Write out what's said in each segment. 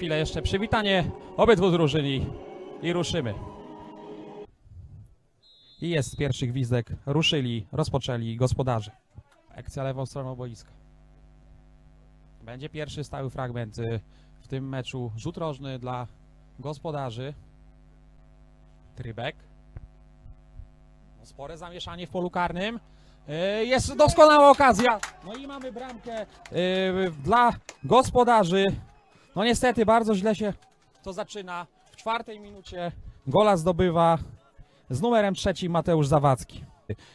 chwilę jeszcze przywitanie obydwu drużyn i, ruszymy. I jest pierwszy gwizdek. Ruszyli, rozpoczęli gospodarze. Akcja lewą stroną boiska. Będzie pierwszy stały fragment y, w tym meczu. Rzut rożny dla gospodarzy. Trybek. No, Spore zamieszanie w polu karnym. Y, Jest doskonała okazja. No i mamy bramkę y, dla gospodarzy. No niestety bardzo źle się to zaczyna. W czwartej minucie gola zdobywa z numerem trzecim Mateusz Zawadzki.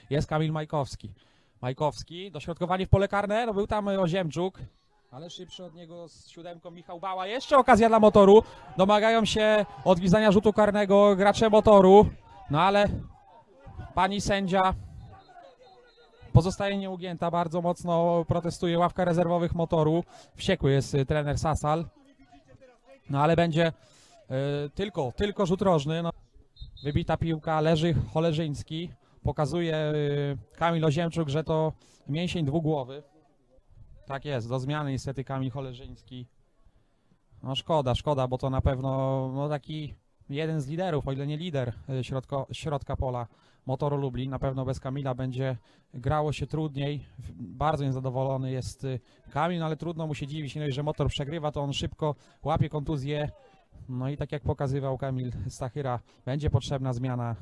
Jest Kamil Majkowski. Majkowski, dośrodkowanie w pole karne, no był tam Oziemczuk, ale szybszy od niego z siódemką Michał Bała. Jeszcze okazja dla motoru. Domagają się odgwizdania rzutu karnego gracze motoru, no ale pani sędzia pozostaje nieugięta, bardzo mocno protestuje ławka rezerwowych motoru. Wściekły jest y, trener Sasal. No ale będzie y, tylko, tylko rzut rożny. No. Wybita piłka, leży Cholerzyński. Pokazuje y, Kamil Oziemczuk, że to mięsień dwugłowy. Tak jest, do zmiany niestety Kamil Cholerzyński. No szkoda, szkoda, bo to na pewno no, taki jeden z liderów, o ile nie lider y, środko, środka pola Motoru Lublin. Na pewno bez Kamila będzie grało się trudniej. Bardzo niezadowolony jest y, Kamil, no ale trudno mu się dziwić, dość, że motor przegrywa, to on szybko łapie kontuzję. No i tak jak pokazywał Kamil Stachyra, będzie potrzebna zmiana.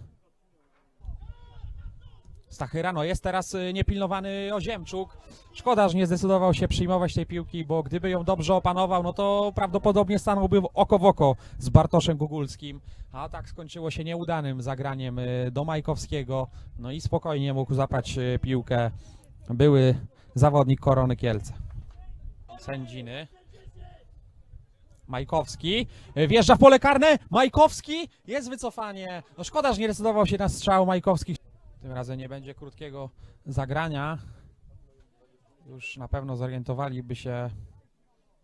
Stachyra, no jest teraz y, niepilnowany Oziemczuk. Szkoda, że nie zdecydował się przyjmować tej piłki, bo gdyby ją dobrze opanował, no to prawdopodobnie stanąłby oko w oko z Bartoszem Gugulskim. A tak skończyło się nieudanym zagraniem y, do Majkowskiego. No i spokojnie mógł zaprać y, piłkę były zawodnik Korony Kielce. Sędziny. Majkowski wjeżdża w pole karne. Majkowski jest wycofanie. No szkoda, że nie decydował się na strzał Majkowski. Tym razem nie będzie krótkiego zagrania. Już na pewno zorientowaliby się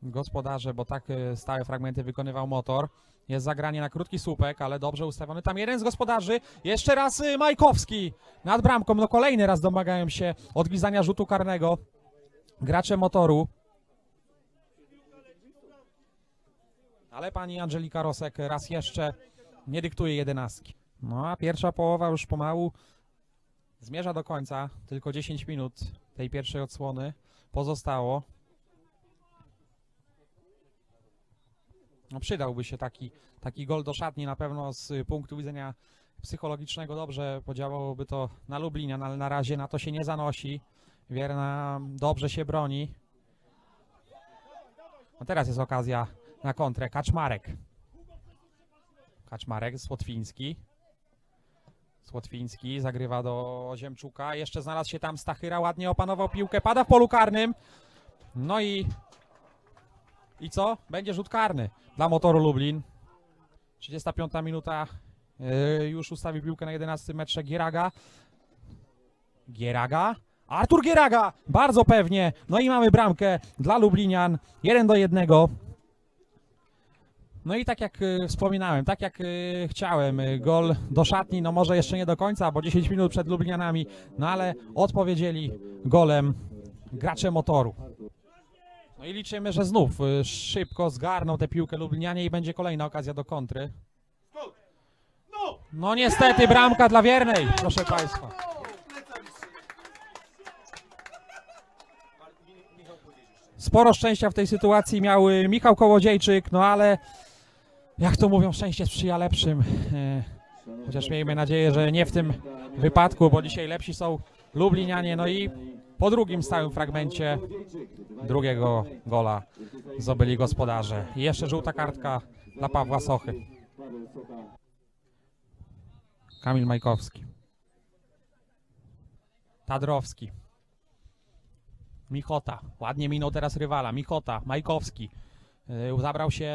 gospodarze, bo tak y, stałe fragmenty wykonywał motor. Jest zagranie na krótki słupek, ale dobrze ustawiony. Tam jeden z gospodarzy. Jeszcze raz y, Majkowski nad bramką. No kolejny raz domagają się odgwizdania rzutu karnego. Gracze motoru. Ale pani Angelika Rosek raz jeszcze nie dyktuje jedenastki. No a pierwsza połowa już pomału zmierza do końca. Tylko 10 minut tej pierwszej odsłony pozostało. No przydałby się taki, taki gol do szatni na pewno z punktu widzenia psychologicznego dobrze podziałałoby to na Lublinian, ale na razie na to się nie zanosi. Wierna dobrze się broni. No teraz jest okazja na kontrę. Kaczmarek. Kaczmarek, Słotwiński. Słotwiński zagrywa do Ziemczuka. Jeszcze znalazł się tam Stachyra, ładnie opanował piłkę, pada w polu karnym. No i. I co? Będzie rzut karny dla motoru Lublin. 35 minuta. Yy, już ustawił piłkę na 11 metrze Gieraga. Gieraga. Artur Gieraga! Bardzo pewnie. No i mamy bramkę dla Lublinian. 1 do 1. No i tak jak y, wspominałem, tak jak y, chciałem, y, gol do szatni, no może jeszcze nie do końca, bo 10 minut przed Lublinianami, no ale odpowiedzieli golem gracze motoru. No i liczymy, że znów szybko zgarną tę piłkę Lublinianie i będzie kolejna okazja do kontry. No niestety bramka dla Wiernej, proszę Państwa. Sporo szczęścia w tej sytuacji miał Michał Kołodziejczyk, no ale jak to mówią, szczęście sprzyja lepszym. E, Chociaż miejmy nadzieję, że nie w tym wypadku, bo dzisiaj lepsi są Lublinianie. No i po drugim stałym fragmencie drugiego gola zdobyli gospodarze. I jeszcze żółta kartka dla Pawła Sochy. Kamil Majkowski. Tadrowski. Michota. Ładnie minął teraz rywala. Michota. Majkowski. Yy, Zabrał się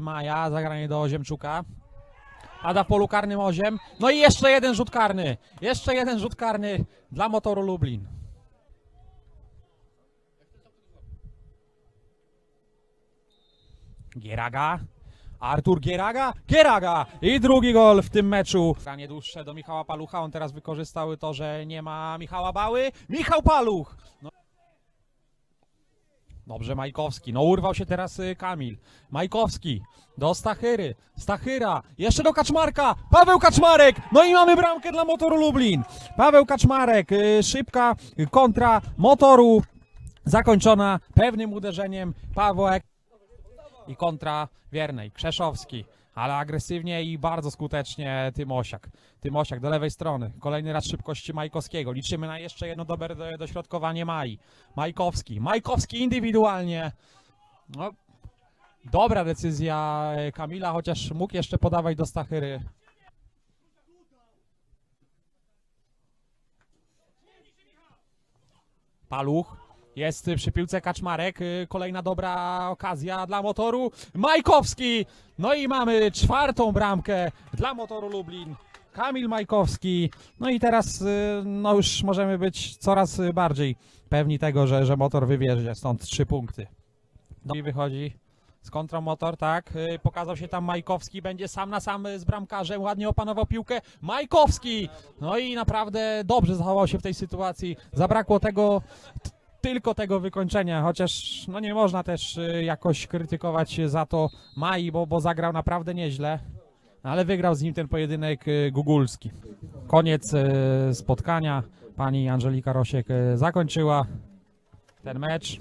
Maja, zagranie do Ziemczuka. Pada w polu karnym Oziem. No i jeszcze jeden rzut karny. Jeszcze jeden rzut karny dla motoru Lublin. Gieraga. Artur Gieraga. Gieraga! I drugi gol w tym meczu. Granie dłuższe do Michała Palucha. On teraz wykorzystały to, że nie ma Michała Bały. Michał Paluch! No. Dobrze, Majkowski. No urwał się teraz y, Kamil. Majkowski do Stachyry. Stachyra. Jeszcze do Kaczmarka. Paweł Kaczmarek. No i mamy bramkę dla Motoru Lublin. Paweł Kaczmarek. y, Szybka y, kontra Motoru. Zakończona pewnym uderzeniem Pawłek. I kontra Wiernej. Krzeszowski. Ale agresywnie i bardzo skutecznie Tymosiak. Tymosiak do lewej strony. Kolejny raz szybkości Majkowskiego. Liczymy na jeszcze jedno dobre do- dośrodkowanie Mai. Majkowski. Majkowski indywidualnie. No, dobra decyzja e, Kamila, chociaż mógł jeszcze podawać do Stachyry. Paluch. Jest przy piłce Kaczmarek. y, Kolejna dobra okazja dla motoru. Majkowski! No i mamy czwartą bramkę dla motoru Lublin. Kamil Majkowski. No i teraz y, no już możemy być coraz bardziej pewni tego, że, że motor wybierze stąd trzy punkty. No i wychodzi z kontrą motor, tak. y, Pokazał się tam Majkowski, będzie sam na sam z bramkarzem, ładnie opanował piłkę. Majkowski! No i naprawdę dobrze zachował się w tej sytuacji. Zabrakło tego tylko tego wykończenia, chociaż no nie można też y, jakoś krytykować za to Mai, bo, bo zagrał naprawdę nieźle, ale wygrał z nim ten pojedynek y, Gugulski. Koniec y, spotkania. Pani Angelika Rosiek zakończyła ten mecz.